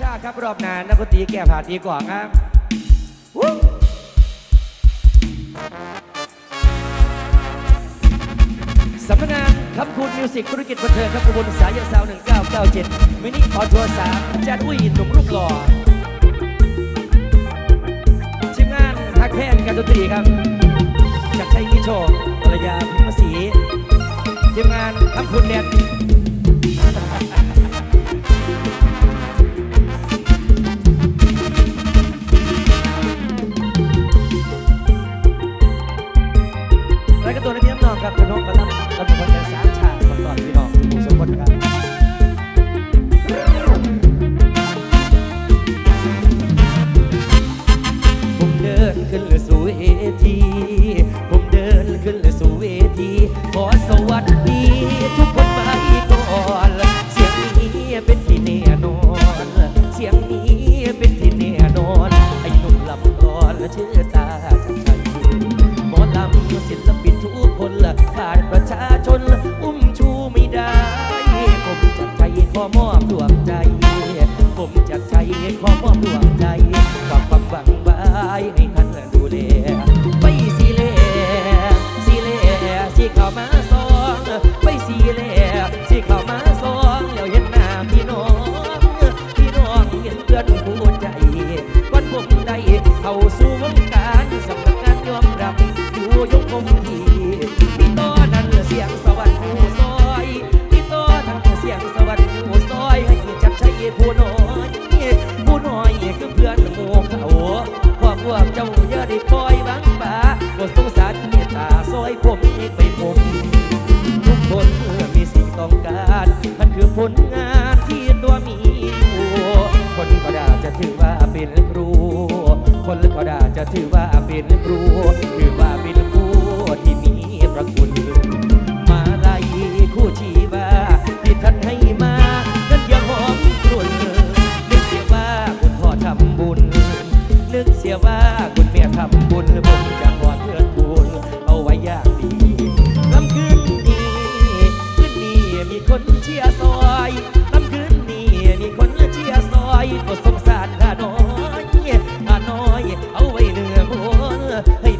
ชาครับ รอบนานักดนตรีแก่ผ่าดีกว่าครับสำนักงานคำคูณมิวสิกธุรกิจบันเทิงครับอุบลสายยสาว 1997 มินิออทัวร์3แจนอุ้ยหนุ่มรูปหล่อทีมงานทักแพนการดนตรีครับจากชัยมิโชภรรยาพิมพ์ศรีทีมงานคำคูณแดน ได้ คนก็ได้จะถือว่าเป็นครูถือว่าเป็น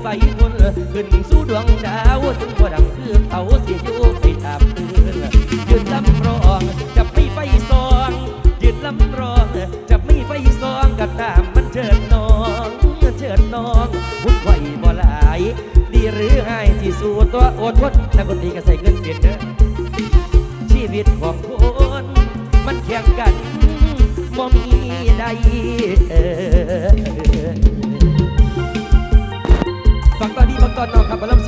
ฟคนขึ้นสู่ดวงดาวถึงว่าดังคือเขาสียอยู่ไปตามคืนยืนลำรองจะไม่ไฟซองยืนลำรองจะไม่ไฟซองก็ตามมันเชิญน้องเชิญน้องหุ่นไหวบ่หลาย ดีหรือให้ที่สู่ตัวอดทนนักดนตรีก็ใส่เงินเปลี่ยนเด้อชีวิตของคนมันแข่งกันมอมีใดเออ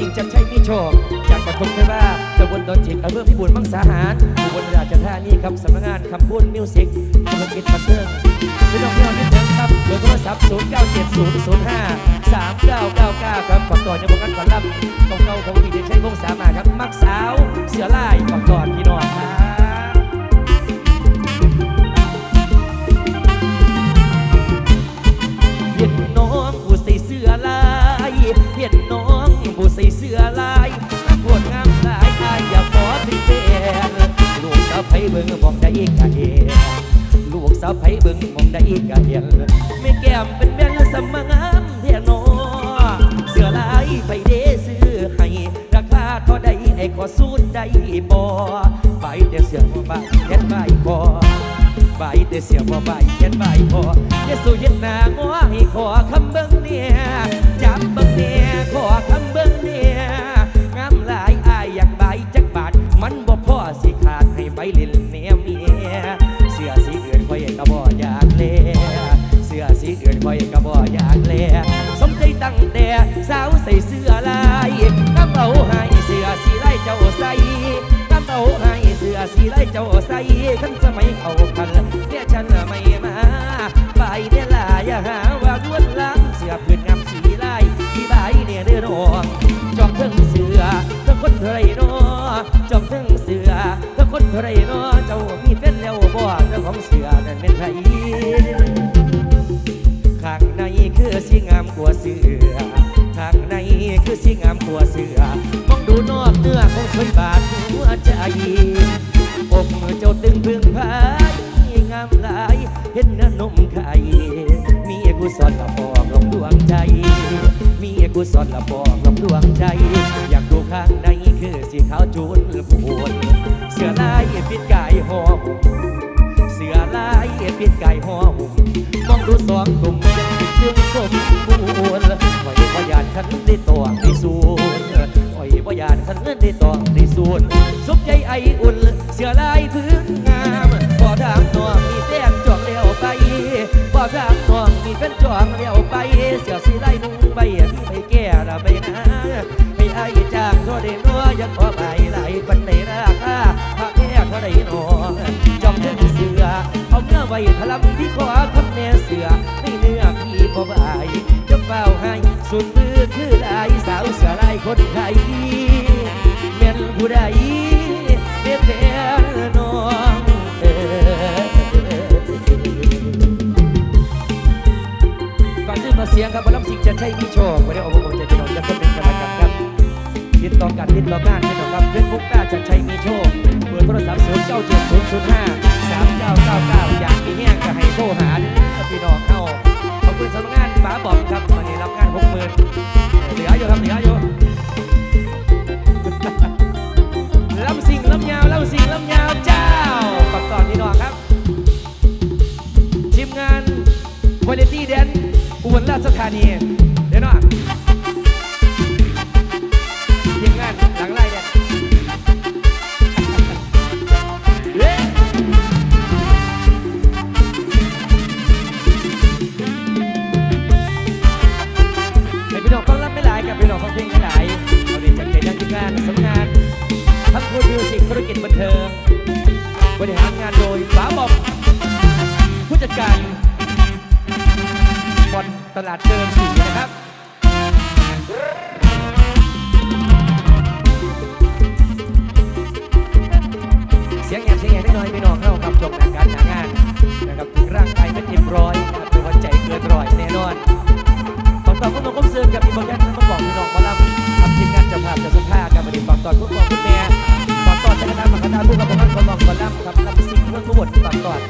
งจันชัยมีโชค จากกระทงไปว่าตำบลดอนจิกอำเภอพิบูลมังสาหารอุบลราชธานีครับสำนักงานคำพูดมิวสิกธุรกิจบันเทิงพี่น้องพี่น้องที่เถิงครับเบอร์โทรศัพท์ 0 9 7 0 0 5 3 9 9 9 ครับฝากก่อนยังบอกกันก่อนรับต้องเก่าของพี่เดชชัยพงษามาครับ มักสาว เสือลายฝากก่อนพี่น้องครับเห็นน้องผู้ใส่เสื้อลายเห็นน้อง ผู้ใส่เสือลายปวดงามหลายอายอย่าขอถึงเป็นลูกสาวไผเบิ่งมองได้อีกะเห็นลูกสาวไผเบิ่งมองได้อีกะเห็นไม่แก้มเป็นแม่นสมงามเทียนอเสื้อลายไผเดซื้อให้ราคาเท่าใดไอ้ขอสู้ได้บ่ไปแต่เสื้อบ่บาเฮ็ดใบคอใบแต่เสียบ่ใบเขียนใบพอเยสูเย็นหน้างอให้ขอคำเบิ่งเนี่ยจับเบิ่งเนี่ยขอคำ ส ใจอกเจ้าตึงพึ่งพายงามหลาย เห็นนื้นมไข่มีกุศลละบอกลงดวงใจ มีกุศลละบอกลงดวงใจ อยากดูข้างในคือสีขาวจูนปวดเสื้อลา นัวอยังขอใบไหลปันในราคาพระแก่เท่าใดน้องจอมถึงเสือเอาเมื่อไว้พลับที่ขวาคำแน่เสือไม่เนื้อพี่พอบายจะเฝ้าให้สุดมือคือลายสาวเสือลายคนไทยแม่นผู้ใดเป็นแฟนน้องเอ๋ก่อนซื้อมาเสียงครับบอลลำสิงจะใช่มีโชควันนี้โอ้โหจะเป็นจะเป็นกรรมการครับ ติดต่อกันติดต่องานให้หน่อยครับเฟซบุ๊กน่าจะใช้มีโชคเบอร์โทรศัพท์0 9 7 0 0 5 3 9 9 9อยากมีแห้งก็ให้โทรหา เสียงแอบเสียงแอบน้อยไม่นองเข้ากับจบแบ่งการงานนะครับถึงร่างกายเป็นเต็มร้อยนะครับแต่ว่าใจเกินร้อยแน่นอนฝากตอนพวกน้องก้มเสื่อกับพี่บอลแกนต้องบอกพี่น้องว่าเราทำทีมงานจะภาพจะสุภาพกับมาดีฝากตอนพวกน้องคุณแม่ฝากตอนจักรยานมาคณะผู้กับท่านคนมองคนล่ำครับนำสิ่งเรื่องทั้งหมดฝากตอน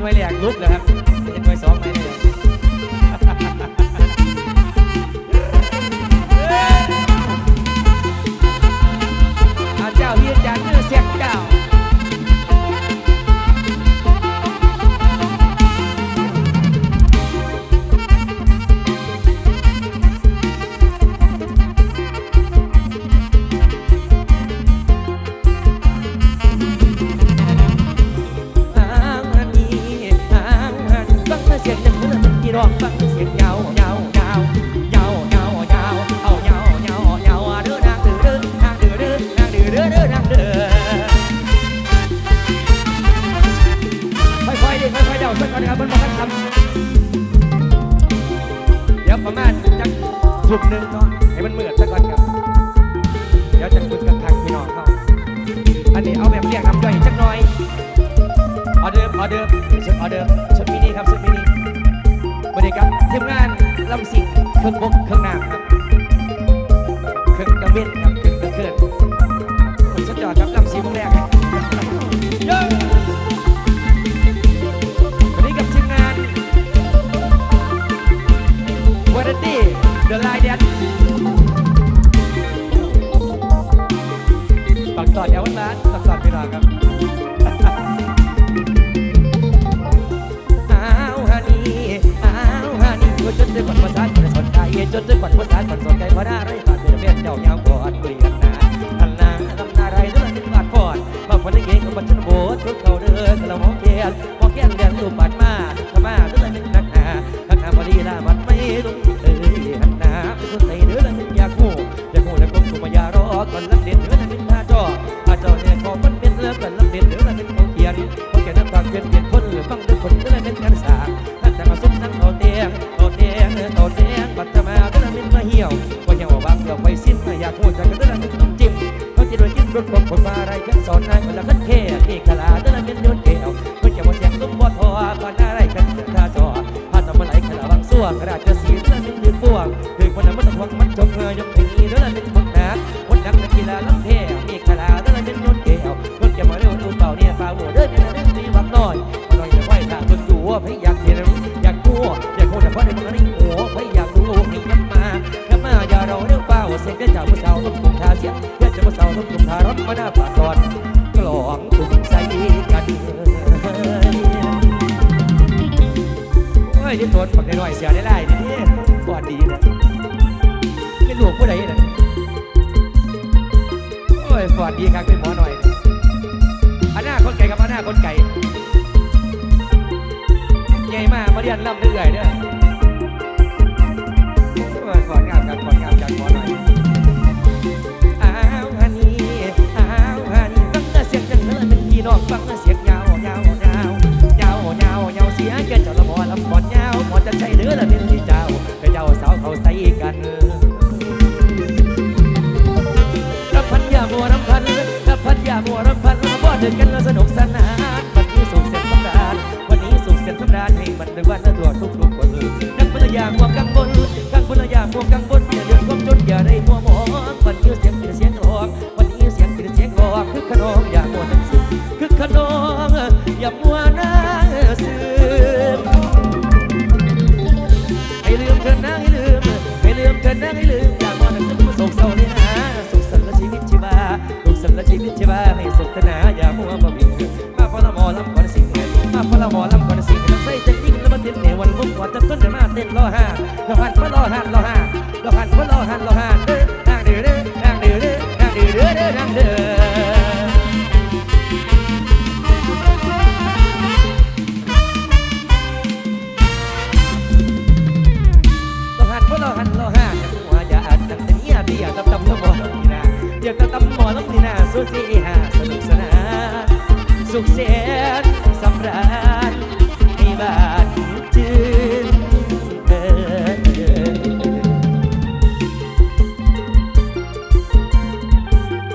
หน่วยแรกลุกแล้วครับเป็นหน่วยสอง ร้องฟังเสียงยาวยาวยาวยาวยาวยาเอายาวยาวยาเด้อนางเด้อเด้อนางเด้อเด้อนางเด้อเด้อเด้อนางเด้อค่อยๆดิค่อยๆเดาสักก่อนนะครับมันบอกกันทำเดี๋ยวประมาณจักสุกหนึ่งเนาะให้มันเหมือนสักก่อนครับเดี๋ยวจะคุยกันทางพี่น้องเขาอันนี้เอาแบบเรียกน้ำย่อยจักหน่อยออเดิมออเดิมชุดออเดิมชุดมินิครับ เครื่องบกเครื่องน้ำครับเครื่องกระเว้นครับเครื่องกระเคลื่อนคนสุดยอดครับลำสิงวงแรกเย้วันนี้กับทีมงานวาร์ตี้เดอะไลน์แดนปักตอดเอวันล้านปักตอดพี่น้องครับอ้าวฮานี่อ้าวฮานี่ก็จนได้ก่อนภาษาคน จนใจจนได้ก่อนภาษาคนสนใจพระหน้าไรบาดเป็นเมียเจ้ายามก่อ มาหน้าปากกอนกลองตุ้งใส่กันโอ้ยที่ตัวฝักน้อยเสียได้ไล่นี่ปอดดีเลยเป็นลูกผู้ใดเนี่ยโอ้ยปอดดีครับเป็นหมอหน่อยอันหน้าคนไก่กับอันหน้าคนไก่ใหญ่มากมาเรียนลำเรื่อยเด้อ งพลยามัวกังบนอย่าเดือดความจนอย่าได้มัวหมองวันนี้เสียงเป็นเสียงร้องวันนี้เสียงเป็นเสียงร้องคือขนองอย่ามัวนั่งซึมคือขนองอย่ามัวนั่งซึมให้ลืมเธอนั่งให้ลืมให้ลืมเธอนะให้ลืมอยากมอง นจะมาเต้นรอห้ารอหันพอโลหันรอห้ารอหันพอโลหันรอห้า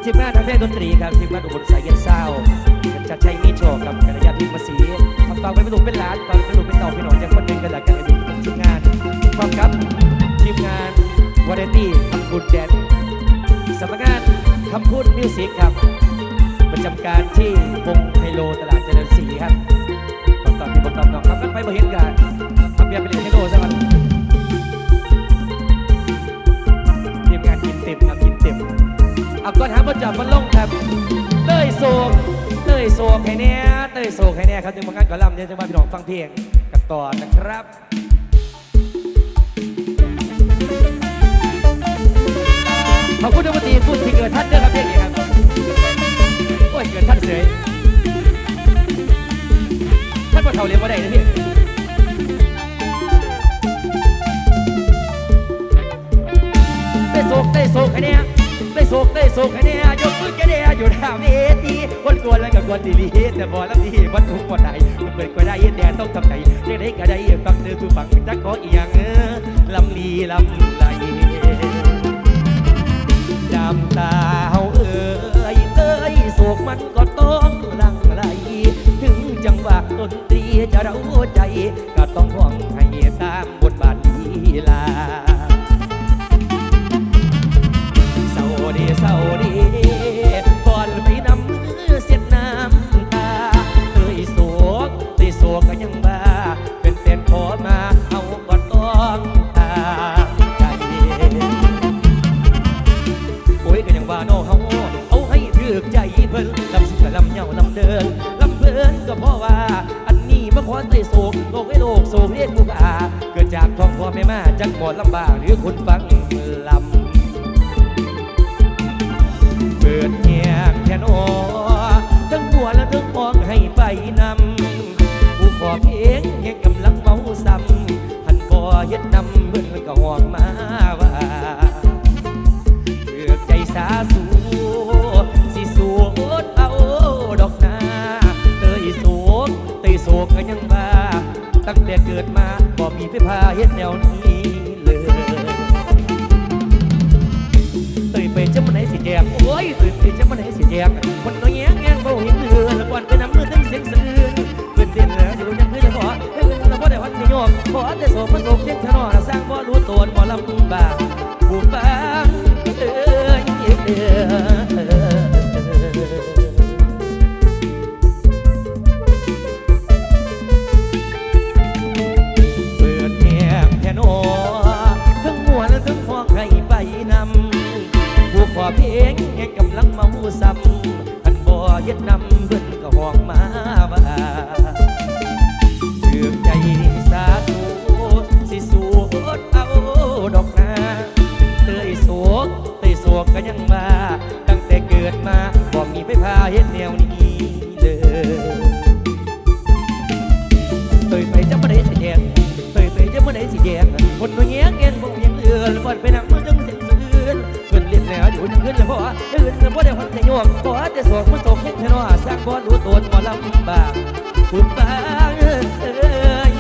ทีมงานทางเพลงดนตรีครับทีมงานอุบลสายเย็นเศร้าจัดชัยมีโชคกับกัญญาพิมพ์มาศรีทำฟังไปเป็นลูกเป็นหลานฟังเป็นลูกเป็นเต่าเป็นหนอนจากคนหนึ่งกันหลักกันอดีตทีมงานพร้อมครับทีมงานวาไรตี้คำพูดแดนสำนักงานคำพูดมิวสิกครับ ประจำการที่วงไฮโลตลาดเจริญศรีครับตอนตอที่ผมตอบน้องครับกันไปมาเห็นกันทำเบียร์ไปเล่นไฮโลซะมันทีมงานกินเต็มครับกินเต็ม เอาก่อนหาประจับมันลงครับเต้ยโศกเต้ยโศกให้แน่เต้ยโศกให้แน่ครับจึงมางานกอนลำเนี่ยจะมาพี่น้องฟังเพลงกันต่อนะครับขอบคุณทุกทีพูดที่เกิดท่านเด้อครับเพลงนี้ครับโอ้ยเกิดท่านเสยท่านพ่อเฒ่าเรียนมาได้เลยพี่ได้โศกได้โศกให้เนี่ย โศกได้โศกให้เนี่ยยกมือแค่เนี่ยอยู่หน้าเวทีคนกวนแล้วก็กวนดีลีแต่บอแล้วดีวันทุกวันใดมันเปิดก็ได้แดนต้องทำใจเรียกได้ก็ได้ฟังเธอทุกฟังจักขออีหยังลำลีลำไหลจำตาเฮาเอ่ยเอ้ยโศกมันก็ต้องลังไหลถึงจังหวะดนตรีจะเราใจ ก็ต้องห้องให้ตามบทบาทลีลา ดีเศร้าดี จกคนน้อย นำเพิ่นก็ห้องมาบ่าเถือใจสาธุสิสูดเอาดอกนาเตยสวกเตยสวกก็ยังมาตั้งแต่เกิดมาบ่มีไปพาเฮ็ดแนวนี้เด้อเตยไปจะบ่ได้สิแดงเตยไปจะบ่ได้สิแดงคนบ่แยงแงนบ่ยังเอือนบ่ไปนั่งมือจังสิ เงินเรียนแล้วอยู่เงินเลยพ่อเงินเลยพ่อได้หันแต่ยกมอจะโสวดมันตกแค่ ว่าสร้างบ่รู้ตัวบ่ลำบากคุณป้าเอ้ยเอ้ย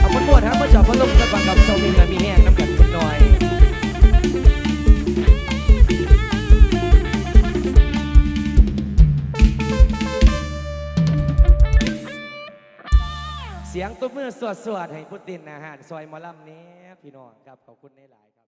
เอาคนบวดครับมาจอบพัดลมกันบังกับโซมินและมีแห้งน้ำกันนิดหน่อยเสียงตุ้มือสวดสวดๆให้พุทธินอาหารซอยมอลำนี้ พี่น้องครับขอบคุณในหลาย